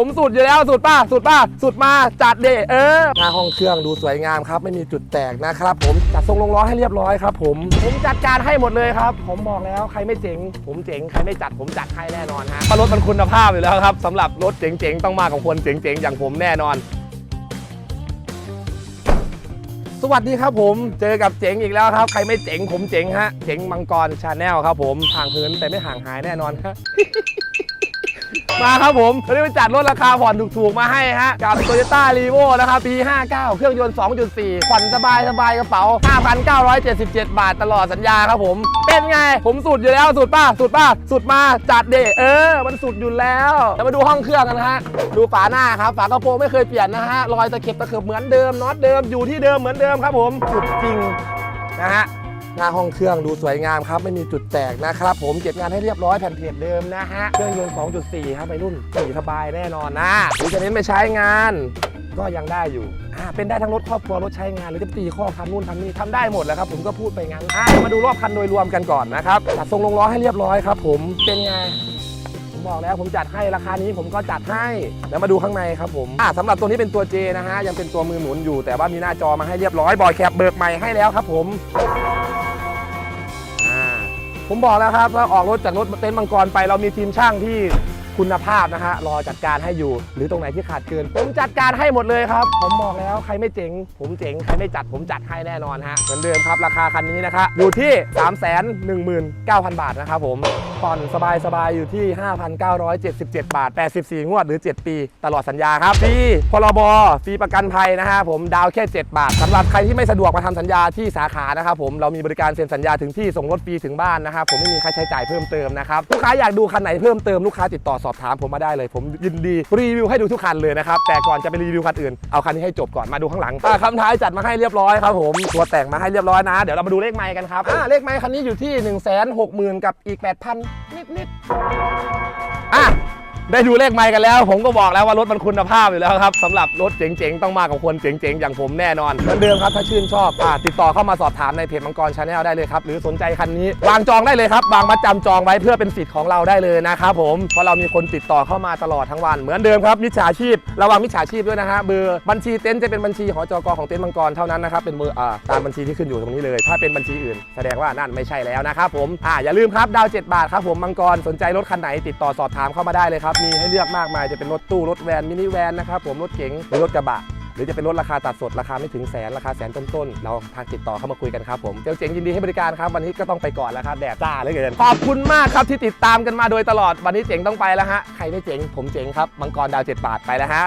ผมสุดอยู่แล้วสุดป้าสุดป้าสุดมาจัดเดเออหน้าห้องเครื่องดูสวยงามครับ ไม่มีจุดแตกนะครับ ผมจัดทรงลงล้อให้เรียบร้อยครับ ผมผมจัดการให้หมดเลยครับ ผมบอกแล้วใครไม่เจ๋ง ผมเจ๋งใครไม่จัดผมจัดให้แน่นอนฮะเพราะรถมันคุณภาพอยู่แล้วครับสำหรับรถเจ๋งๆต้องมาของคนเจ๋งๆอย่างผมแน่นอนสวัสดีครับผมเจอกับเจ๋งอีกแล้วครับ ใครไม่เจ๋งผมเจ๋งฮะ เจ๋งมังกรชาแนลครับผมห่างเหินแต่ไม่ห่างหายแน่นอนครับ มาครับผมเราได้ไปจัดรถราคาผ่อนถูกๆมาให้ฮะ กับ Toyota r e v o นะครับ ปี 59 เครื่องยนต์ 2.4 ผ่อนสบายสบายกระเป๋า 5,977 บาทตลอดสัญญาครับผม เป็นไง ผมสุดอยู่แล้ว สุดป้า สุดป้า สุดมาจัดเดเออ มันสุดอยู่แล้วแล้วมาดูห้องเครื่องกันฮะ ดูฝาหน้าครับ ฝากระโปรงไม่เคยเปลี่ยนนะฮะ รอยตะเข็บตะเข็บเหมือนเดิมน็อตเดิม อยู่ที่เดิมเหมือนเดิมครับผม สุดจริงนะฮะ หน้าห้องเครื่องดูสวยงามครับ ไม่มีจุดแตกนะครับ ผมเก็บงานให้เรียบร้อยแผ่นเพจเดิมนะฮะ เครื่องยนต์ 2.4 ครับไปรุ่นสี่สบายแน่นอนนะหรือจะเน้นไปใช้งาน ก็ยังได้อยู่อ่าเป็นได้ทั้งรถครอบครัวรถใช้งานหรือจะตีข้อทำนู่นทำนี่ทำได้หมดแล้วครับผมก็พูดไปงั้นมาดูรอบคันโดยรวมกันก่อนนะครับจัดทรงลงล้อให้เรียบร้อยครับ ผมเป็นไง ผมบอกแล้วผมจัดให้ราคานี้ผมก็จัดให้แล้วมาดูข้างในครับผมอ่าสำหรับตัวนี้เป็นตัว J นะฮะยังเป็นตัวมือหมุนอยู่ แต่ว่ามีหน้าจอมาให้เรียบร้อยบอยแคปเบิกใหม่ให้แล้วครับผมอ่าผมบอกแล้วครับว่าออกรถจากรถเต็นท์มังกรไปเรามีทีมช่างที่ คุณภาพนะฮะรอจัดการให้อยู่ หรือตรงไหนที่ขาดเกิน ผมจัดการให้หมดเลยครับ ผมบอกแล้วใครไม่เจ๋ง ผมเจ๋งใครไม่จัดผมจัดให้แน่นอนฮะเหมือนเดิมครับราคาคันนี้นะครับอยู่ที่ 3 1 9 0 0 0 บาทนะครับผมผ่อนสบายๆอยู่ที่ 5,977 บาท 84 งวดหรือ 7 ปี ตลอดสัญญาครับฟรีพรบฟรีประกันภัยนะฮะผมดาวแค่ 7 บาทสำหรับใครที่ไม่สะดวกมาทำสัญญาที่สาขานะครับผมเรามีบริการเซ็นสัญญาถึงที่ส่งรถฟรีถึงบ้านนะครับผมไม่มีค่าใช้จ่ายเพิ่มเติมนะครับลูกค้าอยากดูคันไหนเพิ่มเติมลูกค้าติดต่ออบถามผมมาได้เลย ผมยินดีรีวิวให้ดูทุกคันเลยนะครับ แต่ก่อนจะไปรีวิวคันอื่น เอาคันนี้ให้จบก่อนมาดูข้างหลังอ่าคำท้ายจัดมาให้เรียบร้อยครับผมตัวแต่งมาให้เรียบร้อยนะ เดี๋ยวเรามาดูเลขไม้กันครับอ่าเลขไม้คันนี้อยู่ที่ 1 6 0 0 0 0กับอีก8,000นิดๆ ได้ดูเลขไมค์กันแล้ว ผมก็บอกแล้วว่ารถมันคุณภาพอยู่แล้วครับสำหรับรถเจ๋งๆ ต้องมากับคนเจ๋งๆ อย่างผมแน่นอนเหมือนเดิมครับถ้าชื่นชอบอ่าติดต่อเข้ามาสอบถามในเพจมังกรชาแนลได้เลยครับ หรือสนใจคันนี้วางจองได้เลยครับวางมาจำจองไว้เพื่อเป็นสิทธิ์ของเราได้เลยนะครับผมเพราะเรามีคนติดต่อเข้ามาตลอดทั้งวัน เหมือนเดิมครับมิจฉาชีพ ระวังมิจฉาชีพด้วยนะฮะเบอร์บัญชีเต็นท์จะเป็นบัญชีหอจกของเต็นท์มังกรเท่านั้นนะครับเป็นเบอร์อ่าตามบัญชีที่ขึ้นอยู่ตรงนี้เลย ถ้าเป็นบัญชีอื่น แสดงว่านั่นไม่ใช่แล้วนะครับผมอ่าอย่าลืมครับดาว7บาทครับผมมังกรสนใจรถคันไหนติดต่อสอบถามเข้ามาได้เลยครับมีให้เลือกมากมายจะเป็นรถตู้รถแวนมินิแวนนะครับผมรถเก๋งหรือรถกระบะ หรือจะเป็นรถราคาตัดสดราคาไม่ถึงแสนราคาแสนต้นๆเราทางติดต่อเข้ามาคุยกันครับผมเจ้าเจ๋งยินดีให้บริการครับวันนี้ก็ต้องไปก่อนแล้วครับแดดจ้าเหลือเกินขอบคุณมากครับที่ติดตามกันมาโดยตลอดวันนี้เจ๋งต้องไปแล้วฮะใครไม่เจ๋งผมเจ๋งครับมังกรดาวเจ็ดบาทไปแล้วฮะ